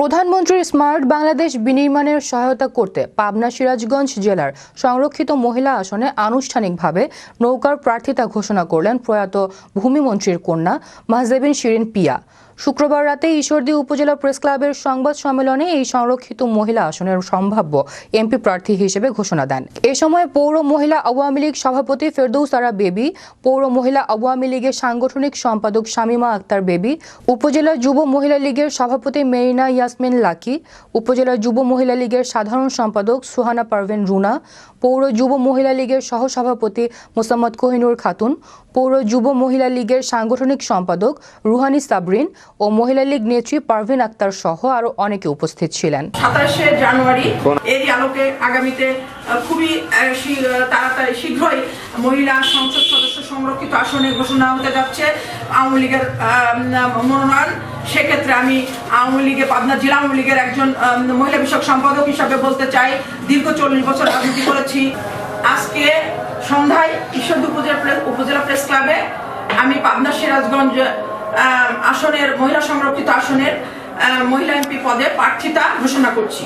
প্রধানমন্ত্রীর স্মার্ট বাংলাদেশ বিনির্মাণের সহায়তা করতে পাবনা সিরাজগঞ্জ জেলার সংরক্ষিত মহিলা আসনে আনুষ্ঠানিকভাবে নৌকার প্রার্থিতা ঘোষণা করলেন প্রয়াত ভূমিমন্ত্রীর কন্যা মাহজেবিন শিরিন পিয়া। শুক্রবার রাতে ঈশ্বরদী উপজেলা প্রেস ক্লাবের সংবাদ সম্মেলনে এই সংরক্ষিত মহিলা আসনের সম্ভাব্য এমপি প্রার্থী হিসেবে ঘোষণা দেন। এ সময় পৌর মহিলা, আওয়ামী লীগ সভাপতি ফেরদৌস আরা বেবি, পৌর মহিলা, আওয়ামী লীগের সাংগঠনিক সম্পাদক শামীমা আক্তার বেবি, উপজেলা যুব মহিলা লীগের সভাপতি মেরিনা ইয়াসমিন লাকি, উপজেলা যুব মহিলা লীগের সাধারণ সম্পাদক সুহানা পারভেন রুনা, পৌর যুব মহিলা লীগের সহসভাপতি মোসাম্মদ কোহিনুর খাতুন, পৌর যুব মহিলা লীগের সাংগঠনিক সম্পাদক রুহানি সাবরিন ও মহিলা লীগ নেত্রী পারভিন আক্তার সহ আরও অনেকে উপস্থিত ছিলেন। সাতাশে জানুয়ারি এরই আলোকে আগামীতে খুবই তাড়াতাড়ি শীঘ্রই মহিলা সংসদ সদস্য সংরক্ষিত আসনে ঘোষণা হতে যাচ্ছে আওয়ামী লীগের মনোনয়ন। সেক্ষেত্রে আমি আওয়ামী লীগের পাবনা জেলা আওয়ামী লীগের একজন মহিলা বিষয়ক সম্পাদক হিসাবে বলতে চাই, দীর্ঘ চল্লিশ বছর রাজনীতি করেছি। আজকে সন্ধ্যায় ঈশ্বরদী উপজেলা উপজেলা প্রেস ক্লাবে আমি পাবনা সিরাজগঞ্জ আসনের মহিলা সংরক্ষিত আসনের মহিলা এমপি পদে প্রার্থিতা ঘোষণা করছি।